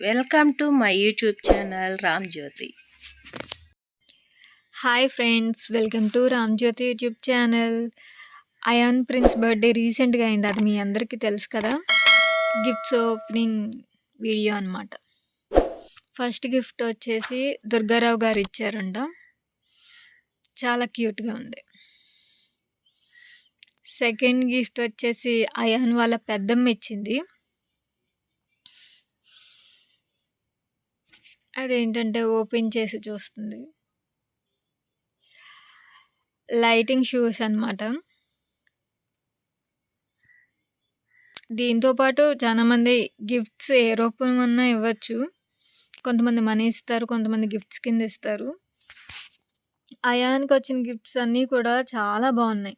Welcome to my YouTube channel Ram Jyothi. Hi friends welcome to Ram Jyothi YouTube channel. Ayaan prince birthday రీసెంట్గా అయింది అది మీ అందరికీ తెలుసు కదా? గిఫ్ట్స్ ఓపెనింగ్ వీడియో అనమాట ఫస్ట్ గిఫ్ట్ వచ్చేసి దుర్గారావు గారు ఇచ్చారంట. చాలా క్యూట్గా ఉంది. సెకండ్ గిఫ్ట్ వచ్చేసి అయాన్ వాళ్ళ పెద్దమ్మ ఇచ్చింది. అదేంటంటే ఓపెన్ చేసి చూస్తుంది. లైటింగ్ షూస్ అన్నమాట. దీంతో పాటు చాలామంది గిఫ్ట్స్ ఏ రూపమన్నా ఇవ్వచ్చు. కొంతమంది మనీ ఇస్తారు కొంతమంది గిఫ్ట్స్ కింద ఇస్తారు. అయాన్కి వచ్చిన గిఫ్ట్స్ అన్నీ కూడా చాలా బాగున్నాయి.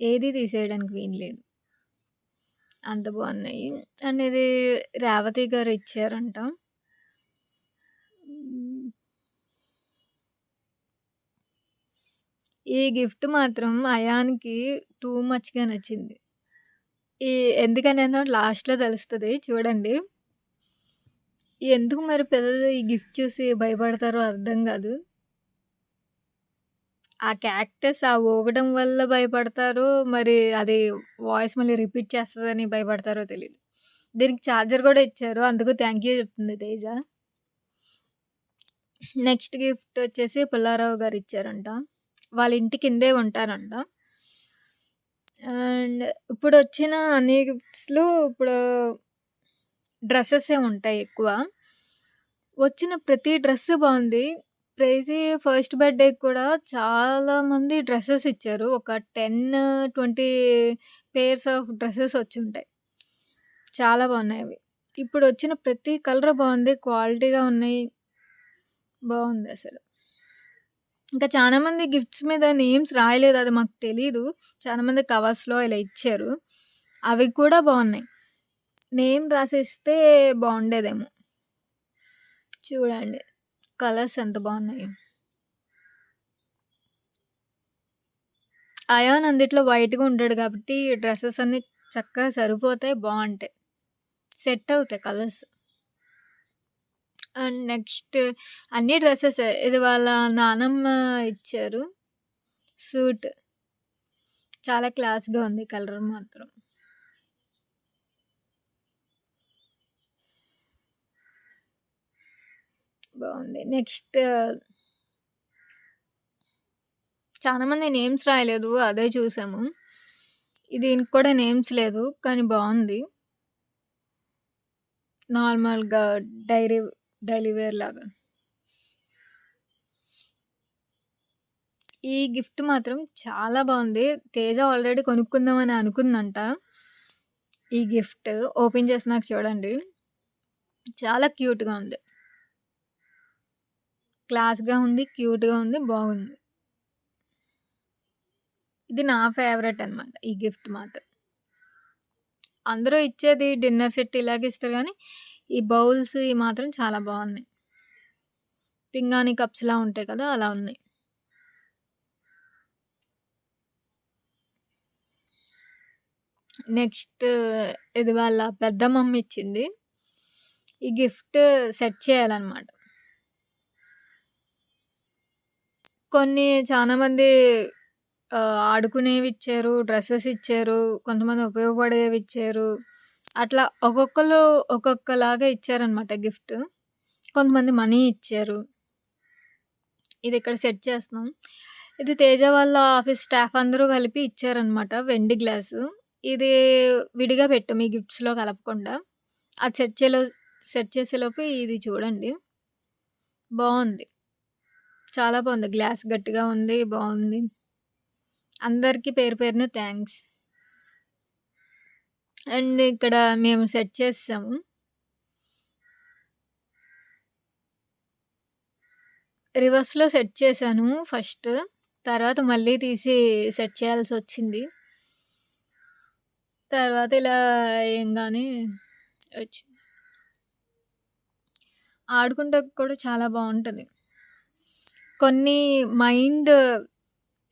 ఏది తీసేయడానికి వీలు లేదు. అంత బాగున్నాయి. అండ్ ఇది రేవతి గారు ఇచ్చారంట. ఈ గిఫ్ట్ మాత్రం అయాన్కి టూ మచ్గా నచ్చింది. ఈ ఎందుకనో లాస్ట్లో తెలుస్తుంది చూడండి. ఎందుకు మరి పిల్లలు ఈ గిఫ్ట్ చూసి భయపడతారో అర్థం కాదు. ఆ క్యాక్టస్ ఆ ఊగడం వల్ల భయపడతారో మరి అది వాయిస్ మళ్ళీ రిపీట్ చేస్తుందని భయపడతారో తెలియదు దీనికి ఛార్జర్ కూడా ఇచ్చారు అందుకు థ్యాంక్ యూ చెప్తుంది తేజ. నెక్స్ట్ గిఫ్ట్ వచ్చేసి పుల్లారావు గారు ఇచ్చారంట. వాళ్ళ ఇంటి కిందే ఉంటారంట. అండ్ ఇప్పుడు వచ్చిన అన్ని గిఫ్ట్స్లో ఇప్పుడు డ్రెస్సెసే ఉంటాయి ఎక్కువ. వచ్చిన ప్రతి డ్రెస్ బాగుంది. ప్రైజీ ఫస్ట్ బర్త్డే కూడా చాలామంది డ్రెస్సెస్ ఇచ్చారు. ఒక ten twenty pairs of dresses వచ్చి ఉంటాయి. చాలా బాగున్నాయి అవి. ఇప్పుడు వచ్చిన ప్రతి కలర్ బాగుంది. క్వాలిటీగా ఉన్నాయి. బాగుంది అసలు. ఇంకా చాలా మంది గిఫ్ట్స్ మీద నేమ్స్ రాయలేదు అది మాకు తెలీదు. చాలా మంది కవర్స్లో ఇలా ఇచ్చారు. అవి కూడా బాగున్నాయి. నేమ్ రాసిస్తే బాగుండేదేమో. చూడండి కలర్స్ ఎంత బాగున్నాయి. అయాన్ అందిట్లో వైట్గా ఉంటాడు కాబట్టి డ్రెస్సెస్ అన్ని చక్కగా సరిపోతాయి బాగుంటాయి. సెట్ అవుతాయి కలర్స్. అండ్ నెక్స్ట్ అన్ని డ్రెస్సెస్ ఇది వాళ్ళ నానమ్మ ఇచ్చారు. సూట్. చాలా క్లాస్గా ఉంది కలర్ మాత్రం. బాగుంది. నెక్స్ట్ చాలా మంది నేమ్స్ రాయలేదు అదే చూసాము. దీనికి కూడా నేమ్స్ లేదు కానీ బాగుంది. నార్మల్గా డైరీ డైలీ వేర్ లాగా. ఈ గిఫ్ట్ మాత్రం చాలా బాగుంది. తేజ ఆల్రెడీ కొనుక్కుందామని అనుకుందంట. ఈ గిఫ్ట్ ఓపెన్ చేసి నాకు చూడండి. చాలా క్యూట్గా ఉంది. క్లాస్గా ఉంది క్యూట్గా ఉంది బాగుంది. ఇది నా ఫేవరెట్ అనమాట ఈ గిఫ్ట్ మాత్రం. అందరూ ఇచ్చేది డిన్నర్ సెట్ ఇలాగే ఇస్తారు కానీ ఈ బౌల్స్ ఇవి మాత్రం చాలా బాగున్నాయి. పింగాణి కప్స్లా ఉంటాయి కదా అలా ఉన్నాయి. నెక్స్ట్ ఇది వాళ్ళ పెద్ద మమ్మీ ఇచ్చింది. ఈ గిఫ్ట్ సెట్ చేయాలన్నమాట. కొన్ని చాలామంది ఆడుకునేవి ఇచ్చారు డ్రెస్సెస్ ఇచ్చారు కొంతమంది ఉపయోగపడేవి ఇచ్చారు. అట్లా ఒక్కొక్కరు ఒక్కొక్కలాగా ఇచ్చారనమాట గిఫ్ట్. కొంతమంది మనీ ఇచ్చారు. ఇది ఇక్కడ సెట్ చేస్తున్నాం. ఇది తేజ వాళ్ళ ఆఫీస్ స్టాఫ్ అందరూ కలిపి ఇచ్చారనమాట వెండి గ్లాసు. ఇది విడిగా పెట్టాం ఈ గిఫ్ట్స్లో కలపకుండా. అది సెట్ చేలో సెట్ చేసేలోపు ఇది చూడండి. బాగుంది. చాలా బాగుంది. గ్లాస్ గట్టిగా ఉంది బాగుంది. అందరికీ పేరు పేరున థ్యాంక్స్. అండ్ ఇక్కడ మేము సెట్ చేసాము. రివర్స్లో సెట్ చేశాను ఫస్ట్. తర్వాత మళ్ళీ తీసి సెట్ చేయాల్సి వచ్చింది. తర్వాత ఇలా ఏంగానే వచ్చింది. ఆడుకుంటే కూడా చాలా బాగుంటుంది. కొన్ని మైండ్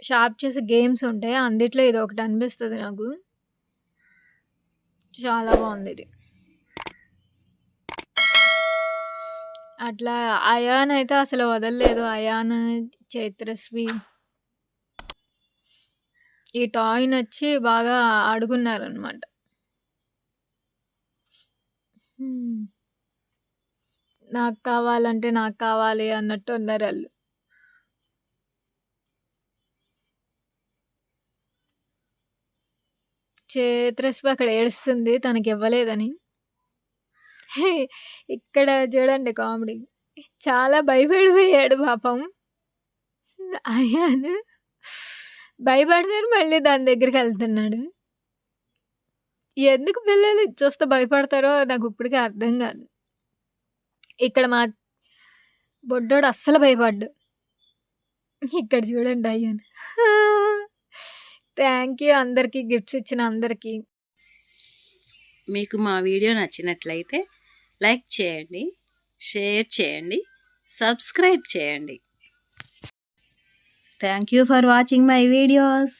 షార్ప్ చేసే గేమ్స్ ఉంటాయి. అందుట్లో ఇది ఒకటి అనిపిస్తుంది నాకు. చాలా బాగుంది ఇది అట్లా అయాన్ అయితే అసలు వదలలేదు. అయాన్, చైత్రస్వి ఈ టాయిన్ వచ్చి బాగా అడుగున్నారనమాట నాకు కావాలంటే నాకు కావాలి అన్నట్టు ఉన్నారు వాళ్ళు. చైత్రశ్రీ అక్కడ ఏడుస్తుంది తనకివ్వలేదని. ఇక్కడ చూడండి కామెడీ. చాలా భయపడిపోయాడు పాపం. అయ్యాను భయపడతారు మళ్ళీ దాని దగ్గరికి వెళ్తున్నాడు ఎందుకు పిల్లలు చూస్తే భయపడతారో నాకు ఇప్పటికీ అర్థం కాదు. ఇక్కడ మా బొడ్డోడు అస్సలు భయపడ్డు. ఇక్కడ చూడండి అయ్యాను థ్యాంక్ యూ అందరికి గిఫ్ట్స్ ఇచ్చిన అందరికి. మీకు మా వీడియో నచ్చినట్లయితే లైక్ చేయండి, షేర్ చేయండి, సబ్స్క్రైబ్ చేయండి. Thank you for watching my videos.